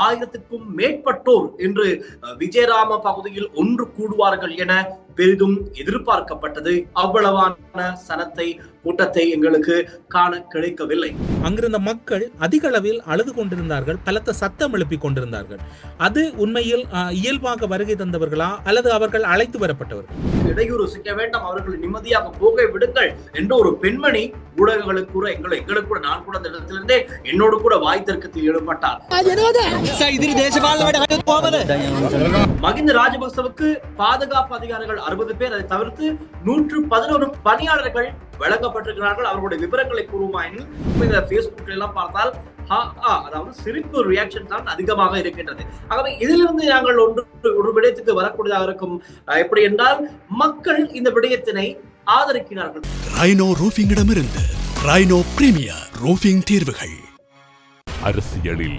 ஆயிரத்துக்கும் மேற்பட்டோர் இன்று அஹ், விஜயராம பகுதியில் ஒன்று கூடுவார்கள் என பெரிதும் எதிர்பார்க்கப்பட்டது. அவ்வளவான சனத்தை கூட்டத்தை எங்களுக்கு காண கிடைக்கவில்லை. அங்கிருந்த மக்கள் அதிக அளவில் அழுது கொண்டிருந்தார்கள் பலத்த சத்தம் எழுப்பிக் கொண்டிருந்தார்கள். அது உண்மையில் அஹ், இயல்பாக வருகை தந்தவர்களா அல்லது அவர்கள் அழைத்து வரப்பட்டவர்கள்? இடையூறு சிக்க வேண்டாம் அவர்களை நிம்மதியாக போக விடுங்கள் என்று ஒரு பெண்மணி ஊடகங்களுக்கு கூட எங்களை எங்களுக்கு கூட நான் கூட அந்த இடத்திலிருந்தே என்னோடு கூட வாய் தர்க்கத்தில் ஈடுபட்டார். மகிந்த ராஜபக்சவுக்கு பாதுகாப்பு அதிகாரிகள் அறுபது பேர் அதை தவிர்த்து நூற்று பதினோரு பணியாளர்கள் வழங்கப்பட்டிருக்கிறார்கள். அவர்களுடைய விவரங்களை கூறுமா என்று எல்லாம் பார்த்தால் அதாவது சிரிப்பு ரியாக்ஷன் தான் அதிகமாக இருக்கின்றது. ஆகவே இதிலிருந்து நாங்கள் ஒன்று ஒரு விடயத்துக்கு வரக்கூடியதாக இருக்கும். எப்படி என்றால் மக்கள் இந்த விடயத்தினை ஆதரிக்கிறார்கள். ரைனோ ரூஃபிங்கிடமிருந்து ரைனோ பிரீமியர் ரூஃபிங் தீர்வுகள். அரசியலில்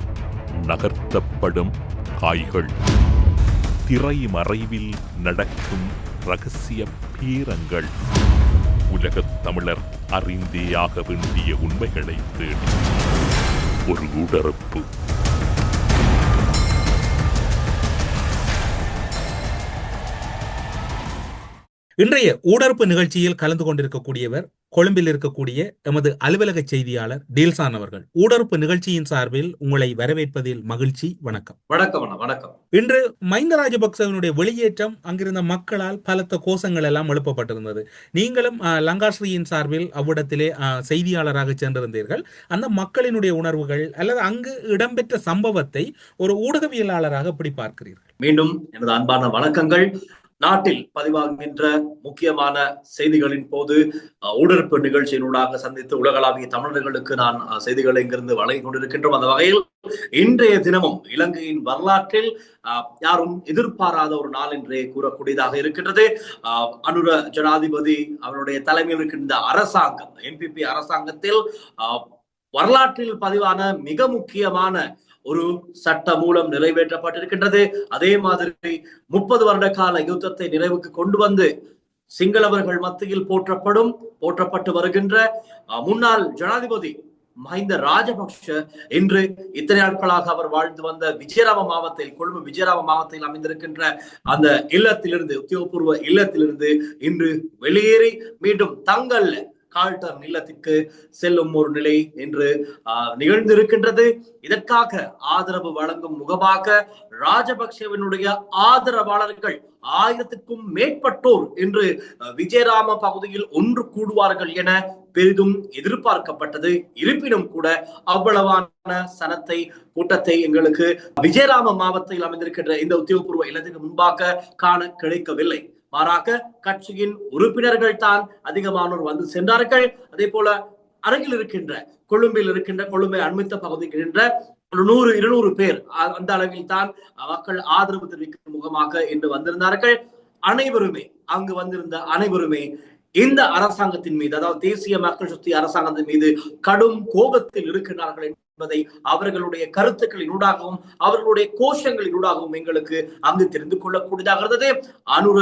நகர்த்தப்படும் காய்கள். திரை மறைவில் நடக்கும் ரகசிய பீரங்கள். உலகத் தமிழர் அறிந்தேயாக வேண்டிய உண்மைகளை தேடி. ஒரு உடறுப்பு இன்றைய ஊடறுப்பு நிகழ்ச்சியில் கலந்து கொண்டிருக்கக்கூடியவர் கொழும்பில் இருக்கக்கூடிய எமது அலுவலக செய்தியாளர் டீல்சான் அவர்கள். ஊடறுப்பு நிகழ்ச்சியின் சார்பில் உங்களை வரவேற்பதில் மகிழ்ச்சி வணக்கம். வணக்கம் வணக்கம். இன்று மஹிந்த ராஜபக்சவினுடைய வெளியேற்றம் அங்கிருந்த மக்களால் பலத்த கோஷங்கள் எல்லாம் எழுப்பப்பட்டிருந்தது. நீங்களும் லங்காஸ்ரீயின் சார்பில் அவ்விடத்திலே செய்தியாளராக சென்றிருந்தீர்கள். அந்த மக்களினுடைய உணர்வுகள் அல்லது அங்கு இடம்பெற்ற சம்பவத்தை ஒரு ஊடகவியலாளராக எப்படி பார்க்கிறீர்கள். மீண்டும் எனது அன்பான வணக்கங்கள். நாட்டில் பதிவாகின்ற முக்கியமான செய்திகளின் போது ஊடறுப்பு நிகழ்ச்சியினூடாக சந்தித்து உலகளாவிய தமிழர்களுக்கு நான் செய்திகளை இங்கிருந்து வழங்கிக் கொண்டிருக்கின்றோம். அந்த வகையில் இன்றைய தினமும் இலங்கையின் வரலாற்றில் அஹ், யாரும் எதிர்பாராத ஒரு நாள் என்றே கூறக்கூடியதாக இருக்கின்றது. அஹ், அனுர ஜனாதிபதி அவருடைய தலைமையில் இருக்கின்ற அரசாங்கம் என்பிபி அரசாங்கத்தில் அஹ், வரலாற்றில் பதிவான மிக முக்கியமான ஒரு சட்ட மூலம் நிறைவேற்றப்பட்டிருக்கின்றது. அதே மாதிரி முப்பது வருட கால யுத்தத்தை நிறைவுக்கு கொண்டு வந்து சிங்களவர்கள் மத்தியில் போற்றப்படும் போற்றப்பட்டு வருகின்ற முன்னாள் ஜனாதிபதி மஹிந்த ராஜபக்ஷ இன்று இத்தனை நாட்களாக அவர் வாழ்ந்து வந்த விஜயராம மாவட்டத்தில் கொழும்பு விஜயராம மாவட்டத்தில் அமைந்திருக்கின்ற அந்த இல்லத்திலிருந்து உத்தியோகபூர்வ இல்லத்திலிருந்து இன்று வெளியேறி மீண்டும் தங்கள் கால்டன் இல்லத்திற்கு செல்லும் ஒரு நிலை என்று ஆஹ், நிகழ்ந்திருக்கின்றது. இதற்காக ஆதரவு வழங்கும் முகமாக ராஜபக்சேவினுடைய ஆதரவாளர்கள் ஆயிரத்துக்கும் மேற்பட்டோர் இன்று விஜயராம பகுதியில் ஒன்று கூடுவார்கள் என பெரிதும் எதிர்பார்க்கப்பட்டது. இருப்பினும் கூட அவ்வளவான சனத்தை கூட்டத்தை எங்களுக்கு விஜயராம மாவட்டத்தில் அமைந்திருக்கின்ற இந்த உத்தியோகபூர்வ இல்லத்திற்கு முன்பாக காண கிடைக்கவில்லை. மாறாக கட்சியின் உறுப்பினர்கள் தான் அதிகமானோர் வந்து சென்றார்கள். அதே போல அருகில் இருக்கின்ற கொழும்பில் இருக்கின்ற கொழும்பை அண்மித்த பகுதியில் இருக்கின்ற ஒரு நூறு இருநூறு பேர் அ- அந்த அளவில் தான் மக்கள் ஆதரவு தெரிவிக்கும் முகமாக இன்று வந்திருந்தார்கள். அனைவருமே அங்கு வந்திருந்த அனைவருமே இந்த அரசாங்கத்தின் மீது அதாவது தேசிய மக்கள் சக்தி அரசாங்கத்தின் மீது கடும் கோபத்தில் இருக்கின்றார்கள் என்பதை அவர்களுடைய கருத்துக்களின் ஊடாகவும் அவர்களுடைய கோஷங்களின் ஊடாகவும் எங்களுக்கு அங்கு தெரிந்து கொள்ளக்கூடியதாக இருந்தது. அனுர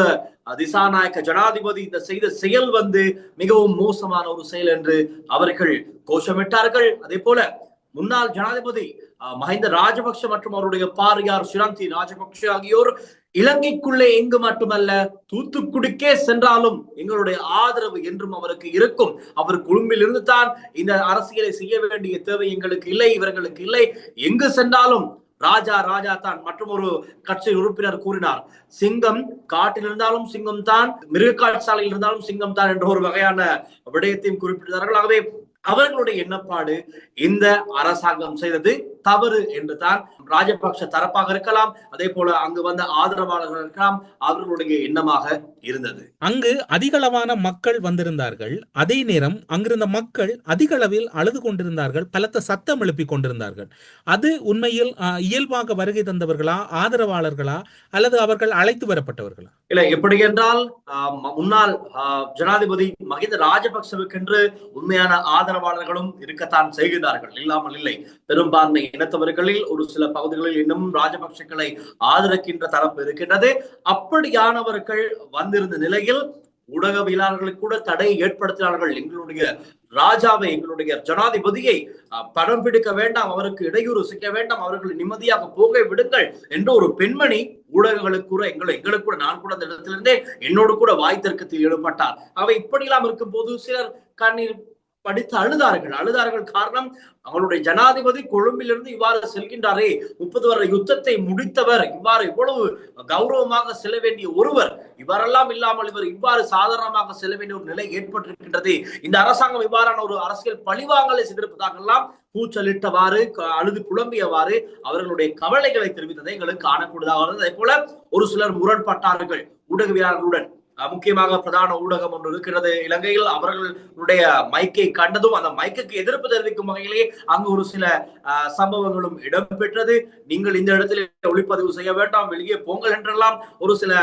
திசாநாயக்க ஜனாதிபதி இந்த செய்த செயல் வந்து மிகவும் மோசமான ஒரு செயல் என்று அவர்கள் கோஷமிட்டார்கள். அதே போல முன்னாள் ஜனாதிபதி அஹ், மஹிந்த ராஜபக்ஷ மற்றும் அவருடைய பாரியார் சிராந்தி ராஜபக்ஷ ஆகியோர் இலங்கைக்குள்ளே எங்கு மட்டுமல்ல தூத்துக்குடிக்கே சென்றாலும் எங்களுடைய ஆதரவு என்றும் அவருக்கு இருக்கும். அவர் குழும்பிலிருந்து தான் இந்த அரசியலை செய்ய வேண்டிய தேவை எங்களுக்கு இல்லை இவர்களுக்கு இல்லை. எங்கு சென்றாலும் ராஜா ராஜா தான் மற்றும் ஒரு கட்சி உறுப்பினர் கூறினார். சிங்கம் காட்டில் இருந்தாலும் சிங்கம் தான் மிருகக்காட்சாலையில் இருந்தாலும் சிங்கம் தான் என்ற ஒரு வகையான விடயத்தையும் குறிப்பிட்டார்கள் ஆகவே அவர்களுடைய எண்ணப்பாடு இந்த அரசாங்கம் செய்தது தவறு என்று தான் ராஜபக்ஷ தரப்பாக இருக்கலாம் அதே போல அங்கு வந்த ஆதரவாளர்கள் இருக்கலாம் அவர்களுடைய எண்ணமாக இருந்தது. அங்கு அதிகளவான மக்கள் வந்திருந்தார்கள். அதே நேரம் அங்கிருந்த மக்கள் அதிக அளவில் அழுது கொண்டிருந்தார்கள் பலத்த சத்தம் எழுப்பிக் கொண்டிருந்தார்கள். அது உண்மையில் இயல்பாக வருகை தந்தவர்களா ஆதரவாளர்களா அல்லது அவர்கள் அழைத்து வரப்பட்டவர்களா? இல்ல எப்படி என்றால் முன்னாள் ஜனாதிபதி மகிந்த ராஜபக்சவுக்கென்று உண்மையான ஆதரவாளர்களும் இருக்கத்தான் செய்கிறார்கள் இல்லாமல் இல்லை. பெரும்பான்மை இனத்தவர்களில் ஒரு சில பகுதிகளில் இன்னும் ராஜபக்சக்களை ஆதரிக்கின்ற தரப்பு இருக்கின்றது. அப்படியானவர்கள் வந்திருந்த நிலையில் ஊடகவியலாளர்களுக்கு கூட தடையை ஏற்படுத்தினார்கள். எங்களுடைய ராஜாவை எங்களுடைய ஜனாதிபதியை படம் பிடிக்க வேண்டாம் அவருக்கு இடையூறு செய்ய வேண்டாம் அவர்களை நிம்மதியாக போக விடுங்கள் என்று ஒரு பெண்மணி ஊடகங்களுக்கு கூட எங்களை எங்களுக்கு கூட நான் கூட அந்த இடத்திலிருந்தே என்னோடு கூட வாய் தர்க்கத்தில் ஈடுபட்டார். அவை இப்படியெல்லாம் இருக்கும் போது சிலர் கண்ணீர் படித்து அழுதார்கள். அழுதார்கள் காரணம் அவங்களுடைய ஜனாதிபதி கொழும்பிலிருந்து இவ்வாறு செல்கின்றாரே முப்பது வருட யுத்தத்தை முடித்தவர் இவ்வாறு இவ்வளவு கௌரவமாக செல்ல வேண்டிய ஒருவர் இவரெல்லாம் இல்லாமல் இவர் இவ்வாறு சாதாரணமாக செல்ல வேண்டிய ஒரு நிலை ஏற்பட்டிருக்கின்றது. இந்த அரசாங்கம் இவ்வாறான ஒரு அரசியல் பழிவாங்கலை செய்திருப்பதாகலாம் கூச்சலிட்டவாறு க- அழுது புலம்பியவாறு அவர்களுடைய கவலைகளை தெரிவித்ததை எங்களுக்கு காணக்கூடியதாக இருந்தது. அதே போல ஒரு சிலர் முரண்பட்டார்கள் ஊடகவியலாளர்களுடன். முக்கியமாக பிரதான ஊடகம் ஒன்று இருக்கிறது. இலங்கையில் அவர்களுடைய மைக்கை கண்டதும் அந்த மைக்குக்கு எதிர்ப்பு தெரிவிக்கும் வகையிலே அங்கு ஒரு சில அஹ், சம்பவங்களும் இடம்பெற்றது. நீங்கள் இந்த இடத்தில் ஒளிப்பதிவு செய்ய வேண்டாம் வெளியே போங்கள் என்றெல்லாம் ஒரு சில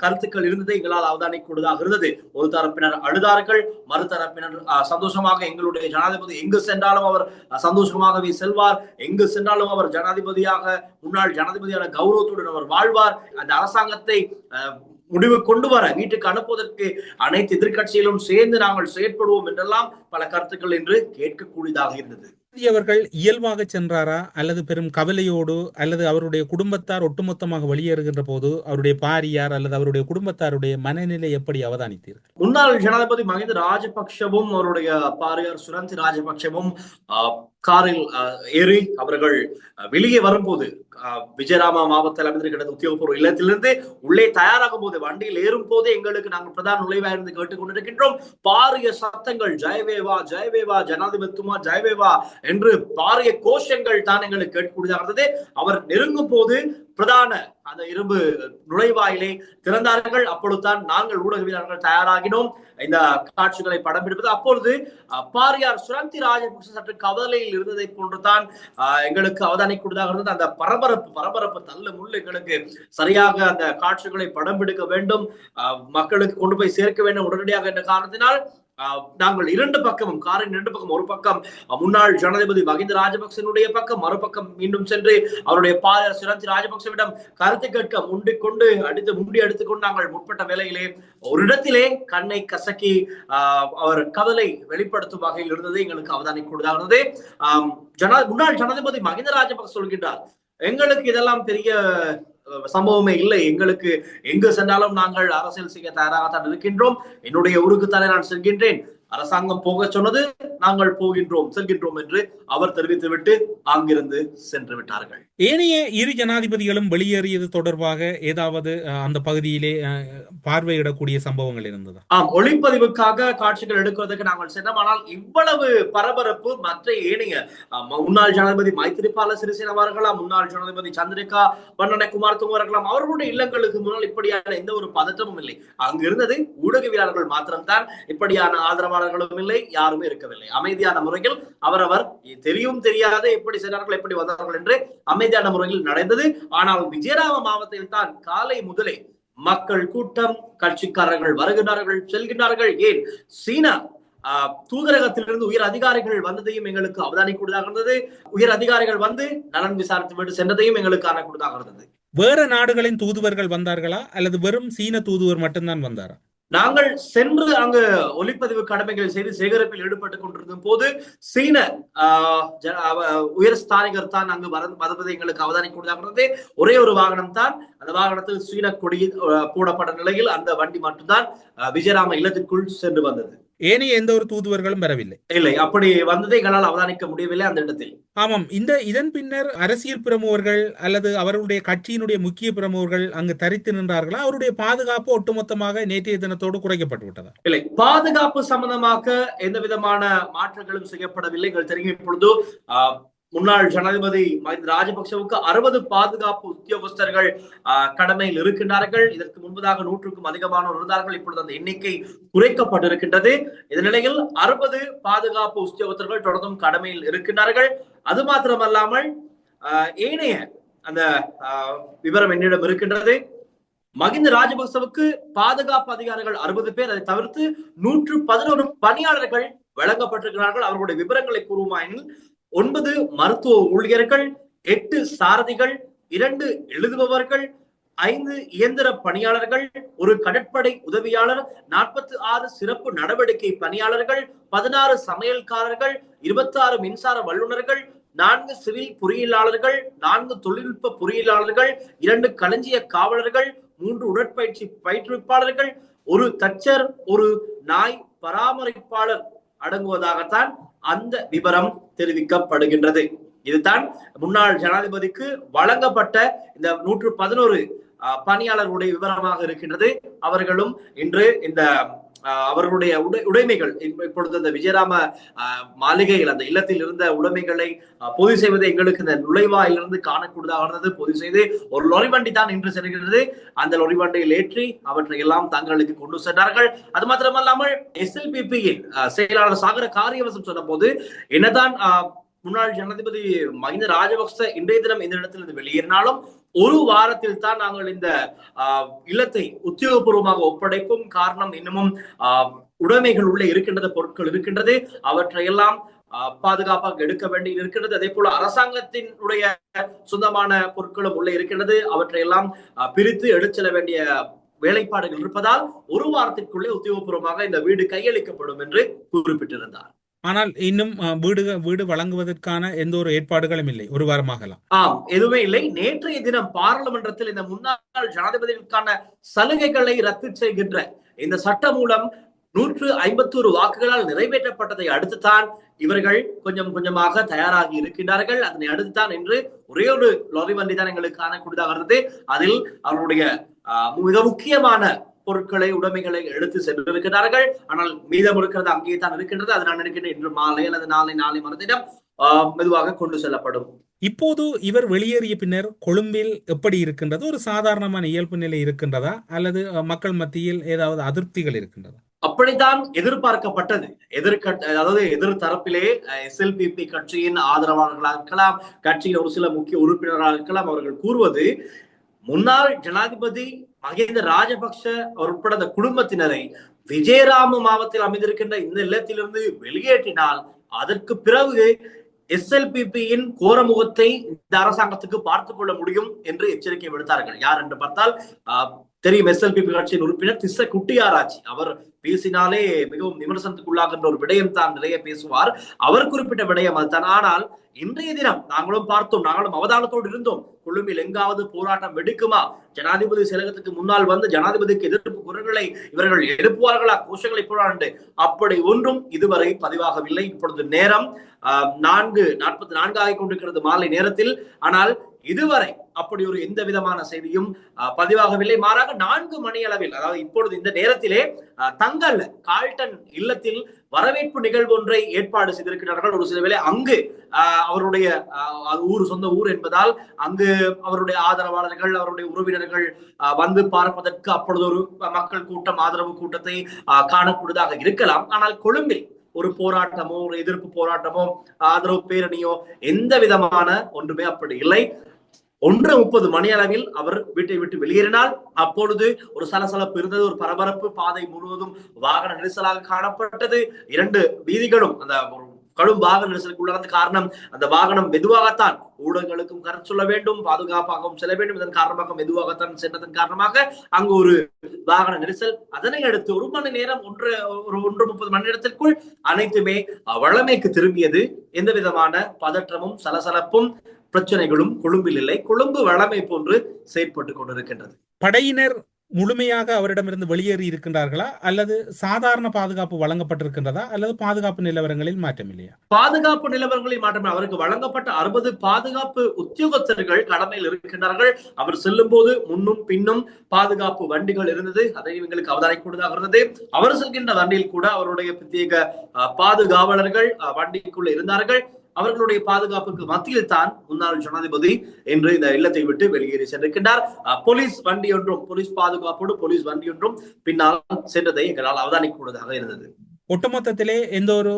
கருத்துக்கள் இருந்ததை எங்களால் அவதானிக்கூடியதாக இருந்தது ஒரு தரப்பினர் அழுதார்கள் மறுதரப்பினர் அஹ், சந்தோஷமாக எங்களுடைய ஜனாதிபதி எங்கு சென்றாலும் அவர் சந்தோஷமாகவே செல்வார். எங்கு சென்றாலும் அவர் ஜனாதிபதியாக முன்னாள் ஜனாதிபதியான கௌரவத்துடன் அவர் வாழ்வார். அந்த அரசாங்கத்தை அஹ், முடிவு கொண்டு வர வீட்டுக்கு அனுப்புவதற்கு அனைத்து எதிர்க்கட்சிகளும் சேர்ந்து நாங்கள் செயற்படுவோம் என்றெல்லாம் பல கருத்துக்கள் என்று கேட்கக்கூடியதாக இருந்தது. அவர்கள் இயல்பாக சென்றாரா? அல்லது பெரும் கவலையோடு அல்லது அவருடைய குடும்பத்தார் ஒட்டுமொத்தமாக வெளியேறுகின்ற போது அவருடைய பாரியார் அல்லது அவருடைய குடும்பத்தாருடைய மனநிலை எப்படி அவதானித்தீர்கள்? முன்னாள் ஜனாதிபதி மஹிந்த ராஜபக்ஷவும் அவருடைய பாரியார் சுரந்தி ராஜபக்ஷவும் காரில் ஏறி அவர்கள் வெளியே வரும்போது ஆஹ், விஜயராமா மாவட்டத்தில் கிடந்த உத்தியோகபூர்வ இல்லத்திலிருந்து உள்ளே தயாராகும் போது வண்டியில் ஏறும் போது எங்களுக்கு நாங்கள் பிரதான நுழைவாக இருந்து கேட்டுக்கொண்டிருக்கின்றோம் பாரிய சத்தங்கள் ஜெயவேவா ஜெயவேவா ஜனாதிபதிமா ஜெயவேவா என்று பாரிய கோஷங்கள் தான் எங்களுக்கு கேட்கக்கூடியதாக இருந்தது அவர் நெருங்கும் போது பிரதான அந்த இரும்பு நுழைவாயிலை திறந்தார்கள். அப்பொழுதுதான் நாங்கள் ஊடகவியலாளர்கள் தயாராகினோம். இந்த காட்சிகளை படம் பிடிப்பது. அப்பொழுது பாரியார் சுரந்தி ராஜபக்ச சற்று கவலையில் இருந்ததை போன்றுதான் அஹ், எங்களுக்கு அவதானிக்கூடியதாக இருந்தது அந்த பரபரப்பு பரபரப்பு தள்ள முள் எங்களுக்கு சரியாக அந்த காட்சிகளை படம் பிடிக்க வேண்டும். அஹ், மக்களுக்கு கொண்டு போய் சேர்க்க வேண்டும் உடனடியாக என்ற காரணத்தினால் நாங்கள் இரண்டு பக்கமும் காரின் இரண்டு பக்கம் ஒரு பக்கம் முன்னாள் ஜனாதிபதி மகிந்த ராஜபக்சனுடைய பக்கம் மறுபக்கம் மீண்டும் சென்று அவருடைய பாரியார் சுரந்தி ராஜபக்சவிடம் கருத்து கேட்க முண்டி கொண்டு அடித்து முண்டி எடுத்துக்கொண்டு நாங்கள் முற்பட்ட வேலையிலே ஒரு இடத்திலே கண்ணை கசக்கி ஆஹ், அவர் கவலை வெளிப்படுத்தும் வகையில் இருந்தது. எங்களுக்கு அவதானிக்கூடியதாக இருந்தது ஜனா முன்னாள் ஜனாதிபதி மகிந்த ராஜபக்ச சொல்கின்றார் எங்களுக்கு இதெல்லாம் பெரிய சம்பவமே இல்லை. எங்களுக்கு எங்கு சென்றாலும் நாங்கள் அரசியல் செய்ய தயாராகத்தான் இருக்கின்றோம். என்னுடைய ஊருக்கு தானே நான் செல்கின்றேன். அரசாங்கம் போக சொன்னது நாங்கள் போகின்றோம் செல்கின்றோம் என்று அவர் தெரிவித்துவிட்டு அங்கிருந்து சென்று விட்டார்கள். ஏனைய இரு ஜனாதிபதிகளும் வெளியேறியது தொடர்பாக ஏதாவது அந்த பகுதியிலே பார்வையிடக்கூடிய சம்பவங்கள் இருந்தது? ஆம் ஒளிப்பதிவுக்காக காட்சிகள் எடுக்கிறதுக்கு நாங்கள் சென்றோம். ஆனால் இவ்வளவு பரபரப்பு மற்ற ஏனைய முன்னாள் ஜனாதிபதி மைத்திரிபால சிறிசேன அவர்களாம் முன்னாள் ஜனாதிபதி சந்திரிகா வண்ணனை குமாரத்துங்க அவர்களாம் அவர்களுடைய இல்லங்களுக்கு முன்னால் இப்படியான எந்த ஒரு பதற்றமும் இல்லை. அங்கு இருந்தது ஊடகவியலாளர்கள் மாத்திரம்தான். இப்படியான ஆதரவாளர்களும் இல்லை யாருமே இருக்கவில்லை. அமைதியான முறையில் அவரவர் தெரியும் தெரியாத எப்படி சென்றார்கள் எப்படி வந்தார்கள் என்று அமைதியான முறையில் நடந்தது. ஆனால் விஜயராம மாவட்டத்தில் தான் காலை முதலே மக்கள் கூட்டம் கட்சிக்காரர்கள் வருகின்றார்கள் செல்கின்றார்கள். ஏன்? சீனா தூதரகத்திலிருந்து உயர் அதிகாரிகள் வந்ததையும் எங்களுக்கு அவதானிக்கூடியதாக இருந்தது. உயர் அதிகாரிகள் வந்து நலன் விசாரித்து விட்டு சென்றதையும் எங்களுக்கு காணக்கூடியதாக இருந்தது. வேற நாடுகளின் தூதுவர்கள் வந்தார்களா? அல்லது வெறும் சீன தூதுவர் மட்டும்தான் வந்தாரா? நாங்கள் சென்று அங்கு ஒளிப்பதிவு கடமைகள் செய்து சேகரிப்பில் ஈடுபட்டுக் கொண்டிருந்த போது சீன ஆஹ், அவ- உயர் ஸ்தானிகர் தான் அங்கு வர வருவதை எங்களுக்கு அவதானிக்க இருந்தது. ஒரே ஒரு வாகனம் தான். அந்த வாகனத்தில் சீன கொடி போடப்பட்ட நிலையில் அந்த வண்டி மட்டும்தான் விஜயராம இல்லத்திற்குள் சென்று வந்தது. ஏனைய எந்த ஒரு தூதுவர்களும் வரவில்லை. இல்லை அப்படி வந்ததை எங்களால் அவதானிக்க முடியவில்லை அந்த இடத்தில். ஆமாம் இந்த இதன் பின்னர் அரசியல் பிரமுகர்கள் அல்லது அவர்களுடைய கட்சியினுடைய முக்கிய பிரமுகர்கள் அங்கு தரித்து நின்றார்களா? அவருடைய பாதுகாப்பு ஒட்டுமொத்தமாக நேற்றைய தினத்தோடு குறைக்கப்பட்டு விட்டதா? இல்லை பாதுகாப்பு சம்பந்தமாக எந்த விதமான மாற்றங்களும் செய்யப்படவில்லை. எங்களுக்கு தெரியும் இப்பொழுது முன்னாள் ஜனாதிபதி மஹிந்த ராஜபக்சவுக்கு அறுபது பாதுகாப்பு உத்தியோகஸ்தர்கள் ஆஹ், கடமையில் இருக்கின்றார்கள். இதற்கு முன்பதாக நூற்றுக்கும் அதிகமானோர் இருந்தார்கள். இப்பொழுது அந்த எண்ணிக்கை குறைக்கப்பட்டிருக்கின்றது. இந்த நிலையில் அறுபது பாதுகாப்பு உத்தியோகஸ்தர்கள் தொடர்ந்தும் கடமையில் இருக்கின்றார்கள். அது மாத்திரமல்லாமல் ஆஹ், ஏனைய அந்த ஆஹ், விவரம் என்னிடம் இருக்கின்றது. மகிந்த ராஜபக்சவுக்கு பாதுகாப்பு அதிகாரிகள் அறுபது பேர். அதை தவிர்த்து நூற்று பதினோரு பணியாளர்கள் வழங்கப்பட்டிருக்கிறார்கள். அவர்களுடைய விவரங்களை கூறுமாயின் ஒன்பது மருத்துவ ஊழியர்கள் எட்டு சாரதிகள் இரண்டு எழுதுபவர்கள் ஐந்து இயந்திர பணியாளர்கள் ஒரு கடற்படை உதவியாளர் நாற்பத்தி ஆறு சிறப்பு நடவடிக்கை பணியாளர்கள் பதினாறு சமையல்காரர்கள் இருபத்தி ஆறு மின்சார வல்லுநர்கள் நான்கு சிவில் பொறியியலாளர்கள் நான்கு தொழில்நுட்ப பொறியியலாளர்கள் இரண்டு களஞ்சிய காவலர்கள் மூன்று உடற்பயிற்சி பயிற்றுவிப்பாளர்கள் ஒரு தச்சர் ஒரு நாய் பராமரிப்பாளர் அடங்குவதாகத்தான் அந்த விவரம் தெரிவிக்கப்படுகின்றது. இதுதான் முன்னாள் ஜனாதிபதிக்கு வழங்கப்பட்ட இந்த நூற்று பதினோரு பணியாளர்களுடைய விவரமாக இருக்கின்றது. அவர்களும் இன்று இந்த அவர்களுடைய உடை உடைமைகள் இப்பொழுது அந்த விஜயராம மாளிகையில் அந்த இல்லத்தில் இருந்த உடைமைகளை பொது செய்வது எங்களுக்கு இந்த நுழைவாயிலிருந்து காணக்கூடியதாக இருந்தது. பொது செய்து ஒரு லொரி வண்டி தான் இன்று செல்கிறது அந்த லொரி வண்டியில் ஏற்றி அவற்றை எல்லாம் தங்களுக்கு கொண்டு சென்றார்கள். அது மாத்திரமல்லாமல் எஸ்எல்பிபியின் செயலாளர் சாகர காரியவசம் சொன்ன போது என்னதான் ஆஹ், முன்னாள் ஜனாதிபதி மஹிந்த ராஜபக்ச இன்றைய தினம் இந்த இடத்திலிருந்து வெளியேறினாலும் ஒரு வாரத்தில் தான் நாங்கள் இந்த இல்லத்தை உத்தியோகபூர்வமாக ஒப்படைக்கும் காரணம் இன்னமும் உடைமைகள் உள்ள இருக்கின்றது பொருட்கள் இருக்கின்றது. அவற்றையெல்லாம் பாதுகாப்பாக எடுக்க வேண்டி இருக்கின்றது. அதே போல அரசாங்கத்தினுடைய சொந்தமான பொருட்களும் உள்ள இருக்கின்றது. அவற்றையெல்லாம் பிரித்து எடுத்து செல்ல வேண்டிய வேலைப்பாடுகள் இருப்பதால் ஒரு வாரத்திற்குள்ளே உத்தியோகபூர்வமாக இந்த வீடு கையளிக்கப்படும் என்று குறிப்பிட்டிருந்தார். ஆனால் இன்னும் வீடு வீடு வழங்குவதற்கான எந்த ஒரு ஏற்பாடுகளும் இல்லை. ஒரு வாரமாகலாம். ஆம் எதுவுமே இல்லை. நேற்றைய தினம் பாராளுமன்றத்தில் இந்த முன்னாள் ஜனாதிபதிகளுக்கான சலுகைகளை ரத்து செய்கின்ற இந்த சட்ட மூலம் நூற்று ஐம்பத்தோரு வாக்குகளால் நிறைவேற்றப்பட்டதை அடுத்துதான் இவர்கள் கொஞ்சம் கொஞ்சமாக தயாராகி இருக்கின்றார்கள். அதனை அடுத்துதான் என்று ஒரே ஒரு லாரி வண்டி தான் எங்களுக்கு காணக்கூடியதாக இருந்தது அதில் அவருடைய மிக முக்கியமான பொருட்களை உடைமைகளை எடுத்து சென்றிருக்கிறார்கள். ஆனால் மீதம் இருக்கிறது அங்கேயே தான் இருக்கின்றது. அது நான் நினைக்கிறேன் இன்று மாலை அல்லது நாளை நாளை மறுதினம் மெதுவாக கொண்டு செல்லப்படும். இப்போது இவர் வெளியேறிய பின்னர் கொழும்பில் எப்படி இருக்கின்றது? ஒரு சாதாரணமான இயல்பு நிலை இருக்கின்றதா? அல்லது மக்கள் மத்தியில் ஏதாவது அதிருப்திகள் இருக்கின்றதா? அப்படித்தான் எதிர்பார்க்கப்பட்டது. எதிர்கட் அதாவது எதிர் தரப்பிலே எஸ்எல்பிபி கட்சியின் ஆதரவாளர்களாக இருக்கலாம் கட்சியின் ஒரு சில முக்கிய உறுப்பினராக இருக்கலாம் அவர்கள் கூறுவது முன்னாள் ஜனாதிபதி மகேந்திர ராஜபக்ஷ அவர் உட்பட அந்த குடும்பத்தினரை விஜயராம மாவட்டத்தில் அமைந்திருக்கின்ற இந்த இல்லத்திலிருந்து வெளியேற்றினால் அதற்கு பிறகு எஸ்எல்பிபியின் கோரமுகத்தை இந்த அரசாங்கத்துக்கு பார்த்துக் கொள்ள முடியும் என்று எச்சரிக்கை விடுத்தார்கள். யார் என்று பார்த்தால் ஆஹ், தெரியும் எஸ்எல்பிபி கட்சியின் உறுப்பினர் திஸ்ஸ குட்டியாராச்சி. அவர் பேசினாலே மிகவும் விமர்சனத்துக்குள்ளாகின்ற ஒரு விடயம் தான் நிறைய பேசுவார். அவர் குறிப்பிட்ட விடயம் அதுதான். ஆனால் இன்றைய தினம் நாங்களும் பார்த்தோம் நாங்களும் அவதானத்தோடு இருந்தோம். கொழும்பில் எங்காவது போராட்டம் வெடிக்குமா? ஜனாதிபதி செயலகத்துக்கு முன்னால் வந்து ஜனாதிபதிக்கு எதிர்ப்பு குரல்களை இவர்கள் எழுப்புவார்களா? கோஷங்களை போராண்டு அப்படி ஒன்றும் இதுவரை பதிவாகவில்லை. இப்பொழுது நேரம் ஆஹ், நான்கு நாற்பத்தி நான்கு ஆகிக் கொண்டிருக்கிறது மாலை நேரத்தில். ஆனால் இதுவரை அப்படி ஒரு எந்த விதமான செய்தியும் ஆஹ், பதிவாகவில்லை. மாறாக நான்கு மணி அளவில் அதாவது இப்பொழுது இந்த நேரத்திலே தங்கள் கால்டன் இல்லத்தில் வரவேற்பு நிகழ்வு ஒன்றை ஏற்பாடு செய்திருக்கிறார்கள். ஒரு சில வேளை அங்கு அவருடைய ஊர் சொந்த ஊர் என்பதால் அங்கு அவருடைய ஆதரவாளர்கள் அவருடைய உறவினர்கள் வந்து பார்ப்பதற்கு அப்பொழுது ஒரு மக்கள் கூட்டம் ஆதரவு கூட்டத்தை ஆஹ், காணக்கூடியதாக இருக்கலாம். ஆனால் கொழும்பில் ஒரு போராட்டமோ ஒரு எதிர்ப்பு போராட்டமோ ஆதரவு பேரணியோ எந்த விதமான ஒன்றுமே அப்படி இல்லை. ஒன்று முப்பது மணி அளவில் அவர் வீட்டை விட்டு வெளியேறினால் அப்பொழுது ஒரு சலசலப்பு இருந்தது ஒரு பரபரப்பு பாதை முழுவதும் வாகன நெரிசலாக காணப்பட்டது. இரண்டு வீதிகளும் அந்த கடும் வாகன நெரிசலுக்கு உள்ளது காரணம் அந்த வாகனம் மெதுவாகத்தான் ஊடகங்களுக்கும் கருத்து சொல்ல வேண்டும் பாதுகாப்பாகவும் செல்ல வேண்டும். இதன் காரணமாக மெதுவாகத்தான் சென்றதன் காரணமாக அங்கு ஒரு வாகன நெரிசல். அதனை அடுத்து ஒரு மணி நேரம் ஒன்று ஒரு ஒன்று முப்பது மணி நேரத்திற்குள் அனைத்துமே வளமைக்கு திரும்பியது. எந்த விதமான பதற்றமும் சலசலப்பும் பிரச்சனைகளும் கொழும்பில் இல்லை. கொழும்பு வழமை போன்று செயற்பட்டுக் கொண்டிருக்கின்றது. படையினர் முழுமையாக அவரிடமிருந்து வெளியேறி இருக்கின்றார்களா? அல்லது சாதாரண பாதுகாப்பு வழங்கப்பட்டிருக்கின்றதா? அல்லது பாதுகாப்பு நிலவரங்களில் மாற்றம் இல்லையா? பாதுகாப்பு நிலவரங்களில் மாற்றம் அவருக்கு வழங்கப்பட்ட அறுபது பாதுகாப்பு உத்தியோகத்தர்கள் கடமையில் இருக்கின்றார்கள். அவர் செல்லும் போது முன்னும் பின்னும் பாதுகாப்பு வண்டிகள் இருந்தது. அதை எங்களுக்கு அவதானிக்கூடியதாக இருந்தது. அவர் செல்கின்ற வண்டியில் கூட அவருடைய பிரத்யேக பாதுகாவலர்கள் வண்டிக்குள்ள இருந்தார்கள். அவர்களுடைய பாதுகாப்புக்கு மத்தியில் தான் முன்னாள் ஜனாதிபதி இன்று இந்த இல்லத்தை விட்டு வெளியேறி சென்றிருக்கின்றார். போலீஸ் வண்டி ஒன்றும் போலீஸ் பாதுகாப்போடு போலீஸ் வண்டி ஒன்றும் பின்னால் சென்றதை எங்களால் அவதானிக்கூடியதாக இருந்தது. ஒட்டுமொத்தத்திலே எந்த ஒரு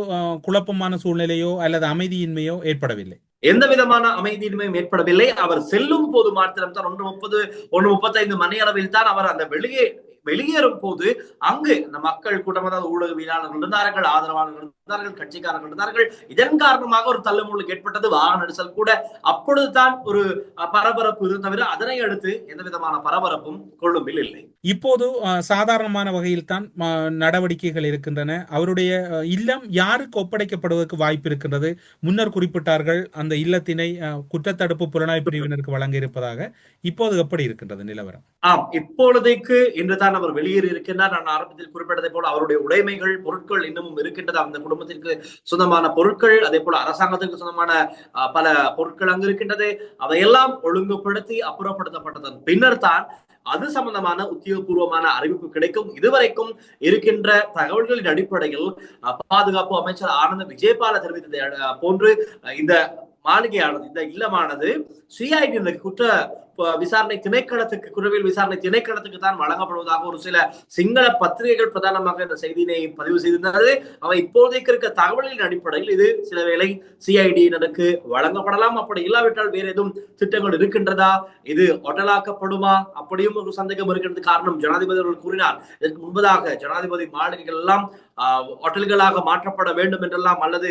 குழப்பமான சூழ்நிலையோ அல்லது அமைதியின்மையோ ஏற்படவில்லை. எந்த விதமான அமைதியின்மையும் ஏற்படவில்லை. அவர் செல்லும் போது மாத்திரம் தான் ஒன்று முப்பது ஒன்று முப்பத்தைந்து மணி அளவில் தான் அவர் அந்த வெளியே வெளியேறும் போது அங்கு அந்த மக்கள் கூட்டம் அதாவது ஊடகவியலாளர்கள் இருந்தார்கள் ஆதரவாளர்கள் இருந்தார்கள் கட்சிக்காரர்கள் இருந்தார்கள் இதன் காரணமாக ஒரு தள்ளுமுள்ளு ஏற்பட்டது வாகன நெரிசல் கூட அப்பொழுதுதான் ஒரு பரபரப்பு இருந்த தவிர அதனை அடுத்து எந்த விதமான பரபரப்பும் கொழும்பில் இல்லை. இப்போது சாதாரணமான வகையில் தான் நடவடிக்கைகள் இருக்கின்றன. அவருடைய இல்லம் யாருக்கு ஒப்படைக்கப்படுவதற்கு வாய்ப்பு இருக்கின்றது? முன்னர் குறிப்பிட்டார்கள் அந்த இல்லத்தினை குற்றத்தடுப்பு புலனாய்வு பிரிவினருக்கு வழங்க இருப்பதாக. இப்போது எப்படி இருக்கின்றது நிலவரம்? ஆம் இப்பொழுதைக்கு தான் அவர் வெளியேறி இருக்கின்றார். நான் ஆரம்பத்தில் குறிப்பிட்டதை போல அவருடைய உடைமைகள் பொருட்கள் இன்னமும் இருக்கின்றது. அந்த குடும்பத்திற்கு சொந்தமான பொருட்கள் அதே போல அரசாங்கத்திற்கு சொந்தமான பல பொருட்கள் அங்கு இருக்கின்றது. அதையெல்லாம் ஒழுங்குபடுத்தி அப்புறப்படுத்தப்பட்டதன் பின்னர் தான் அது சம்பந்தமான உத்தியோகபூர்வமான அறிவிப்பு கிடைக்கும். இதுவரைக்கும் இருக்கின்ற தகவல்களின் அடிப்படையில் பாதுகாப்பு அமைச்சர் ஆனந்த விஜயபால தெரிவித்ததை போன்று இந்த மாளிகையானது இந்த இல்லமானது சிஐடி குற்ற விசாரணை திணைக்களத்துக்கு குற்றவியல் விசாரணை திணைக்களத்துக்கு தான் வழங்கப்படுவதாக ஒரு சில சிங்கள பத்திரிகைகள் பிரதானமாக இந்த செய்தியினை பதிவு செய்திருந்தது. அவை இப்போதைக்கு இருக்க தகவலின் அடிப்படையில் இது சில வேளை சிஐடியினருக்கு வழங்கப்படலாம். அப்படி இல்லாவிட்டால் வேற எதுவும் திட்டங்கள் இருக்கின்றதா? இது ஒட்டலாக்கப்படுமா? அப்படியும் ஒரு சந்தேகம் இருக்கின்றது. காரணம் ஜனாதிபதி அவர்கள் கூறினார். இதற்கு முன்பதாக ஜனாதிபதி மாளிகைகள் எல்லாம் ஆஹ், ஹோட்டல்களாக மாற்றப்பட வேண்டும் என்றெல்லாம் அல்லது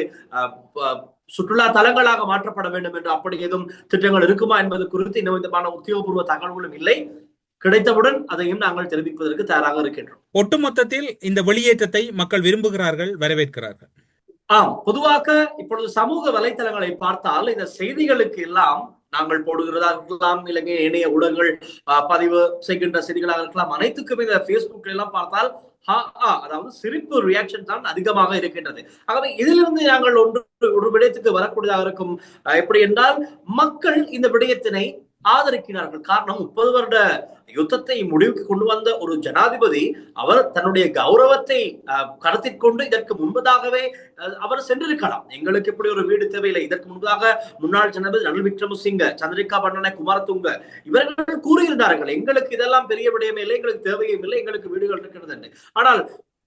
சுற்றுலா தலங்களாக மாற்றப்பட வேண்டும் என்று அப்படி ஏதும் திட்டங்கள் இருக்குமா என்பது குறித்து இன்னும் விதமான உத்தியோகபூர்வ தகவல்களும் இல்லை. கிடைத்தவுடன் அதையும் நாங்கள் தெரிவிப்பதற்கு தயாராக இருக்கின்றோம். ஒட்டுமொத்தத்தில் இந்த வெளியேற்றத்தை மக்கள் விரும்புகிறார்கள் வரவேற்கிறார்கள். ஆம் பொதுவாக இப்பொழுது சமூக வலைத்தளங்களை பார்த்தால் இந்த செய்திகளுக்கு எல்லாம் நாங்கள் போடுகிறதா இருக்கலாம் இலங்கை இணைய ஊடகங்கள் பதிவு செய்கின்ற செய்திகளாக இருக்கலாம் அனைத்துக்குமே இந்த பேஸ்புக்ல எல்லாம் பார்த்தால் ஹா ஆ, அதாவது சிரிப்பு ரியாக்ஷன் தான் அதிகமாக இருக்கின்றது. ஆகவே இதிலிருந்து நாங்கள் ஒன்று ஒரு விடயத்துக்கு வரக்கூடியதாக இருக்கும். எப்படி என்றால் மக்கள் இந்த விடயத்தினை ஆதரிக்கிறார்கள். காரணம் முப்பது வருட யுத்தத்தை முடிவுக்கு கொண்டு வந்த ஒரு ஜனாதிபதி அவர் தன்னுடைய கௌரவத்தை கருத்தில் கொண்டு இதற்கு முன்பதாகவே அவர் சென்றிருக்கலாம். எங்களுக்கு இப்படி ஒரு வீடு தேவையில்லை. இதற்கு முன்பதாக முன்னாள் ஜனாதிபதி ரணில் விக்ரமசிங்க சந்திரிகா பண்டன குமாரதுங்க இவர்கள் கூறியிருந்தார்கள் எங்களுக்கு இதெல்லாம் பெரிய விடயமே இல்லை எங்களுக்கு தேவையும் இல்லை எங்களுக்கு வீடுகள் இருக்கிறது என்று ஆனால்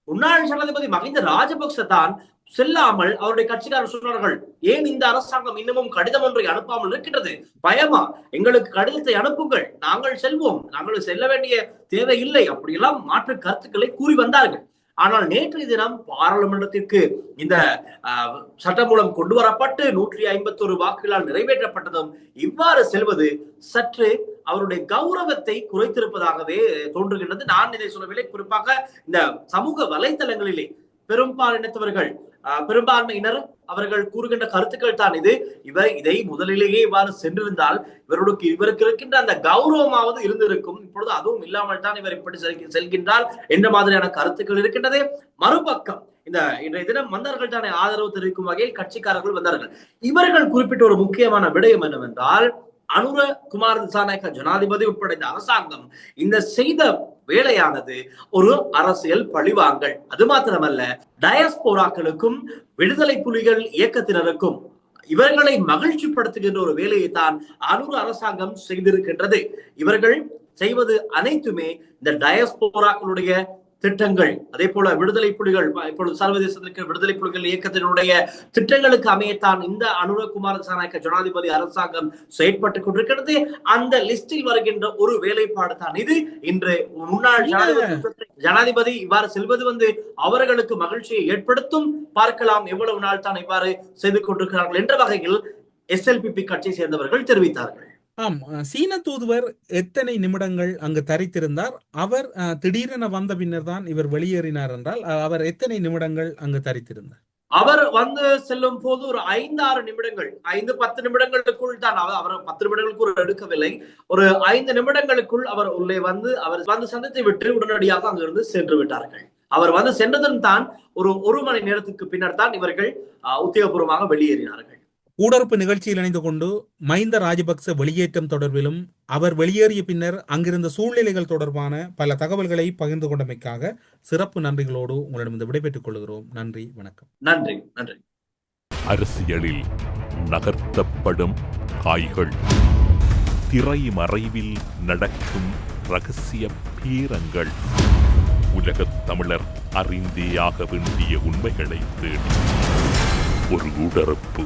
முன்னாள் ஜனாதிபதி மகிந்த ராஜபக்ச தான் செல்லாமல் அவருடைய கட்சிக்காரர் சொன்னார்கள் ஏன் இந்த அரசாங்கம் இன்னமும் கடிதம் ஒன்றை அனுப்பாமல் இருக்கின்றது? பயமா? எங்களுக்கு கடிதத்தை அனுப்புங்கள். நாங்கள் செல்வோம். நாங்கள் செல்ல வேண்டிய தேவை இல்லை. அப்படியெல்லாம் மாற்று கருத்துக்களை கூறி வந்தார்கள். ஆனால் நேற்றைய தினம் பாராளுமன்றத்திற்கு இந்த ஆஹ், சட்டமூலம் கொண்டு வரப்பட்டு நூற்றி ஐம்பத்தொரு வாக்குகளால் நிறைவேற்றப்பட்டதும் இவ்வாறு செல்வது சற்று அவருடைய கௌரவத்தை குறைத்திருப்பதாகவே தோன்றுகின்றது. நான் இதை சொல்லவில்லை. குறிப்பாக இந்த சமூக வலைதளங்களிலே பெரும்பாலினத்தவர்கள் பெரும்பான்மையினர் அவர்கள் கூறுகின்ற கருத்துக்கள் தான் இது. இவர் இதை முதலிலேயே இவ்வாறு சென்றிருந்தால் இவருக்கு இவருக்கு இருக்கின்ற அந்த கௌரவமாவது இருந்திருக்கும். இப்பொழுது அதுவும் இல்லாமல் தான் இவர் இப்படி செல்கின்றார் என்ற மாதிரியான கருத்துக்கள் இருக்கின்றது. மறுபக்கம் இந்த இன்றைய தினம் மன்னர்கள் தானே ஆதரவு தெரிவிக்கும் வகையில் கட்சிக்காரர்கள் வந்தார்கள். இவர்கள் குறிப்பிட்ட ஒரு முக்கியமான விடயம் என்னவென்றால் அனுர குமார் திசாநாயக்க ஜனாதிபதி உட்பட இந்த அரசாங்கம் இந்த செய்த வேலையானது ஒரு அரசியல் பழிவாங்கல். அது மாத்திரமல்ல டயஸ்போராக்களுக்கும் விடுதலை புலிகள் இயக்கத்தினருக்கும் இவர்களை மகிழ்ச்சிப்படுத்துகின்ற ஒரு வேலையை தான் அனுர அரசாங்கம் செய்திருக்கின்றது. இவர்கள் செய்வது அனைத்துமே இந்த டயஸ்போராக்களுடைய திட்டங்கள் அதே போல விடுதலை புலிகள் இப்பொழுது சர்வதேசத்திற்கு விடுதலை புலிகள் இயக்கத்தினுடைய திட்டங்களுக்கு அமையத்தான் இந்த அனுரகுமார் திசாநாயக்க ஜனாதிபதி அரசாங்கம் செயற்பட்டுக் கொண்டிருக்கிறது. அந்த லிஸ்டில் வருகின்ற ஒரு வேலைப்பாடு தான் இது. இன்று முன்னாள் ஜனாதிபதி ஜனாதிபதி இவ்வாறு செல்வது வந்து அவர்களுக்கு மகிழ்ச்சியை ஏற்படுத்தும். பார்க்கலாம் எவ்வளவு நாள் தான் இவ்வாறு செய்து கொண்டிருக்கிறார்கள் என்ற வகையில் எஸ்எல்பிபி கட்சியை சேர்ந்தவர்கள் தெரிவித்தார்கள். ஆம் சீன தூதுவர் எத்தனை நிமிடங்கள் அங்கு தரித்திருந்தார்? அவர் திடீரென வந்த பின்னர் தான் இவர் வெளியேறினார் என்றால் அவர் எத்தனை நிமிடங்கள் அங்கு தரித்திருந்தார்? அவர் வந்து செல்லும் போது ஒரு ஐந்து ஆறு நிமிடங்கள் ஐந்து பத்து நிமிடங்களுக்குள் தான். அவர் அவர் பத்து நிமிடங்களுக்குள் எடுக்கவில்லை. ஒரு ஐந்து நிமிடங்களுக்குள் அவர் உள்ளே வந்து அவர் வந்து சந்தித்து விட்டு உடனடியாக அங்கிருந்து சென்று விட்டார்கள். அவர் வந்து சென்றதும் தான் ஒரு ஒரு மணி நேரத்துக்கு பின்னர் தான் இவர்கள் உத்தியோகபூர்வமாக வெளியேறினார்கள். ஊடறுப்பு நிகழ்ச்சியில் இணைந்து கொண்டு மஹிந்த ராஜபக்ச வெளியேற்றம் தொடர்பிலும் அவர் வெளியேறிய பின்னர் அங்கிருந்த சூழ்நிலைகள் தொடர்பான பல தகவல்களை பகிர்ந்து கொண்டமைக்காக சிறப்பு நன்றிகளோடு உங்களிடம் விடைபெற்றுக் கொள்கிறோம். நன்றி வணக்கம். நன்றி நன்றி. அரசியலில் நகர்த்தப்படும் காய்கள் திரைமறைவில் நடக்கும் ரகசிய பீரங்கள். உலகத் தமிழர் அறிந்தேயாக வேண்டிய உண்மைகளை தேடி. ஒரு உடறுப்பு